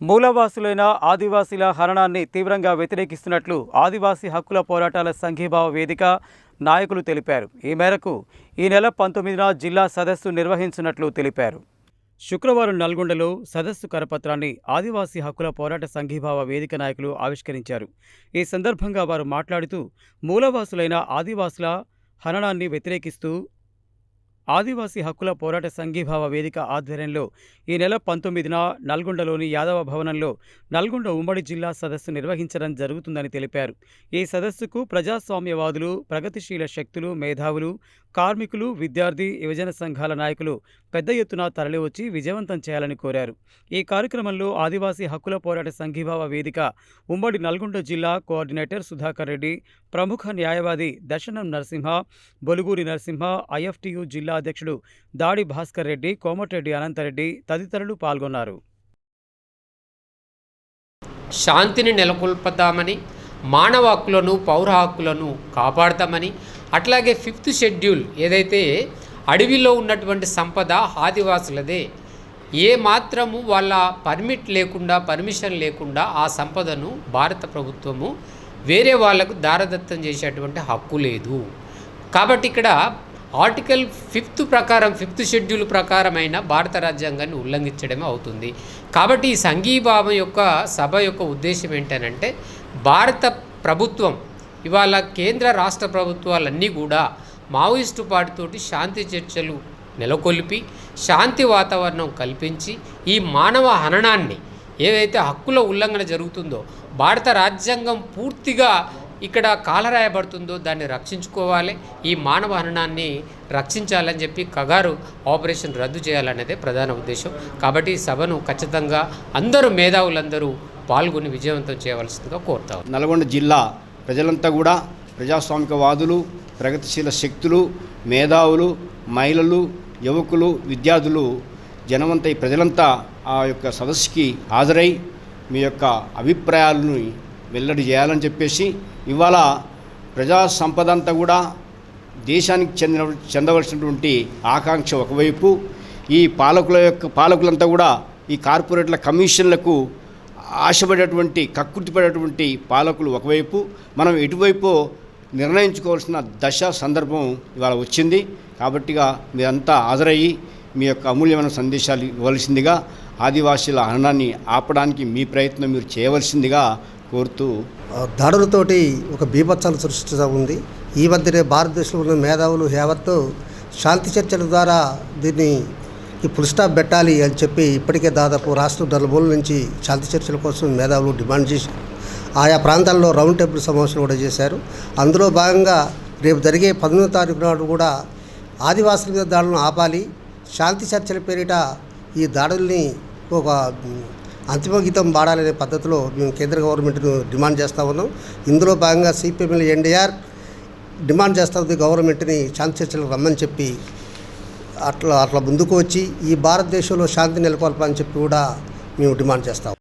మూలవాసులైన ఆదివాసీల హరణాన్ని తీవ్రంగా వ్యతిరేకిస్తున్నట్లు ఆదివాసీ హక్కుల పోరాటాల సంఘీభావ వేదిక నాయకులు తెలిపారు. ఈ మేరకు ఈ నెల పంతొమ్మిదిన జిల్లా సదస్సు నిర్వహించినట్లు తెలిపారు. శుక్రవారం నల్గొండలో సదస్సు కరపత్రాన్ని ఆదివాసీ హక్కుల పోరాట సంఘీభావ వేదిక నాయకులు ఆవిష్కరించారు. ఈ సందర్భంగా వారు మాట్లాడుతూ మూలవాసులైన ఆదివాసుల హననాన్ని వ్యతిరేకిస్తూ ఆదివాసీ హక్కుల పోరాట సంఘీభావ వేదిక ఆధ్వర్యంలో ఈ నెల పంతొమ్మిదిన నల్గొండలోని యాదవ భవనంలో నల్గొండ ఉమ్మడి జిల్లా సదస్సు నిర్వహించడం జరుగుతుందని తెలిపారు. ఈ సదస్సుకు ప్రజాస్వామ్యవాదులు ప్రగతిశీల శక్తులు మేధావులు కార్మికులు విద్యార్థి యువజన సంఘాల నాయకులు పెద్ద ఎత్తున తరలివచ్చి విజయవంతం చేయాలని కోరారు. ఈ కార్యక్రమంలో ఆదివాసీ హక్కుల పోరాట సంఘీభావ వేదిక ఉమ్మడి నల్గొండ జిల్లా కోఆర్డినేటర్ సుధాకర్ రెడ్డి ప్రముఖ న్యాయవాది దర్శనం నరసింహ బొలుగూరి నరసింహ ఐఎఫ్టియు జిల్లా అధ్యక్షుడు దాడి భాస్కర్ రెడ్డి కోమటిరెడ్డి అనంతరెడ్డి తదితరులు పాల్గొన్నారు. శాంతిని నెలకొల్పుతామని మానవ హక్కులను పౌర హక్కులను కాపాడతామని అట్లాగే ఫిఫ్త్ షెడ్యూల్ ఏదైతే అడవిలో ఉన్నటువంటి సంపద ఆదివాసులదే ఏ మాత్రము వాళ్ళ పర్మిట్ లేకుండా పర్మిషన్ లేకుండా ఆ సంపదను భారత ప్రభుత్వము వేరే వాళ్ళకు దారదత్తం చేసేటువంటి హక్కు లేదు. కాబట్టి ఇక్కడ ఆర్టికల్ ఫిఫ్త్ ప్రకారం ఫిఫ్త్ షెడ్యూల్ ప్రకారమైన భారత రాజ్యాంగాన్ని ఉల్లంఘించడమే అవుతుంది. కాబట్టి ఈ సంఘీభావం యొక్క సభ యొక్క ఉద్దేశం ఏంటనంటే భారత ప్రభుత్వం ఇవాళ కేంద్ర రాష్ట్ర ప్రభుత్వాలన్నీ కూడా మావోయిస్టు పార్టీతోటి శాంతి చర్చలు నెలకొల్పి శాంతి వాతావరణం కల్పించి ఈ మానవ హననాన్ని ఏదైతే హక్కుల ఉల్లంఘన జరుగుతుందో భారత రాజ్యాంగం పూర్తిగా ఇక్కడ కాలరాయబడుతుందో దాన్ని రక్షించుకోవాలి. ఈ మానవ హననాన్ని రక్షించాలని చెప్పి కగారు ఆపరేషన్ రద్దు చేయాలనేదే ప్రధాన ఉద్దేశం. కాబట్టి సభను ఖచ్చితంగా అందరూ మేధావులందరూ పాల్గొని విజయవంతం చేయవలసిందిగా కోరుతాం నల్గొండ జిల్లా ప్రజలంతా కూడా ప్రజాస్వామికవాదులు ప్రగతిశీల శక్తులు మేధావులు మహిళలు యువకులు విద్యార్థులు జనమంతా ఈ ప్రజలంతా ఆ యొక్క సదస్సుకి హాజరై మీ యొక్క అభిప్రాయాలను వెల్లడి చేయాలని చెప్పేసి ఇవాళ ప్రజా సంపద అంతా కూడా దేశానికి చెందిన చెందవలసినటువంటి ఆకాంక్ష ఒకవైపు ఈ పాలకుల యొక్క పాలకులంతా కూడా ఈ కార్పొరేట్ల కమిషన్లకు ఆశపడేటువంటి కక్కుర్తిపడేటువంటి పాలకులు ఒకవైపు మనం ఎటువైపు నిర్ణయించుకోవాల్సిన దశ సందర్భం ఇవాళ వచ్చింది. కాబట్టిగా మీరంతా హాజరయ్యి మీ యొక్క అమూల్యమైన సందేశాలు ఇవ్వవలసిందిగా ఆదివాసీల హరణాన్ని ఆపడానికి మీ ప్రయత్నం మీరు చేయవలసిందిగా కోరుతూ దాడులతోటి ఒక బీభత్సాలు సృష్టిస్తూ ఉంది. ఈ మధ్యనే భారతదేశంలో ఉన్న మేధావులు యావత్తు శాంతి చర్చల ద్వారా దీన్ని ఈ ఫుల్ స్టాప్ పెట్టాలి అని చెప్పి ఇప్పటికే దాదాపు రాష్ట్రం నలుమూల నుంచి శాంతి చర్చల కోసం మేధావులు డిమాండ్ చేసి ఆయా ప్రాంతాల్లో రౌండ్ టేబుల్ సమావేశాలు కూడా చేశారు. అందులో భాగంగా రేపు జరిగే పదమూడో తారీఖు నాడు కూడా ఆదివాసుల మీద దాడులను ఆపాలి. శాంతి చర్చల పేరిట ఈ దాడుల్ని ఒక అంతిమగీతం అంతిమ గీతం పాడాలనే పద్ధతిలో మేము కేంద్ర గవర్నమెంట్ను డిమాండ్ చేస్తూ ఉన్నాం. ఇందులో భాగంగా సిపిఎంఎల్ ఎన్డీఆర్ డిమాండ్ చేస్తూ ఉంది గవర్నమెంట్ని శాంతి చర్చలకు రమ్మని చెప్పి అట్లా అట్లా ముందుకు వచ్చి ఈ భారతదేశంలో శాంతి నెలకొల్పాలని చెప్పి కూడా మేము డిమాండ్ చేస్తాం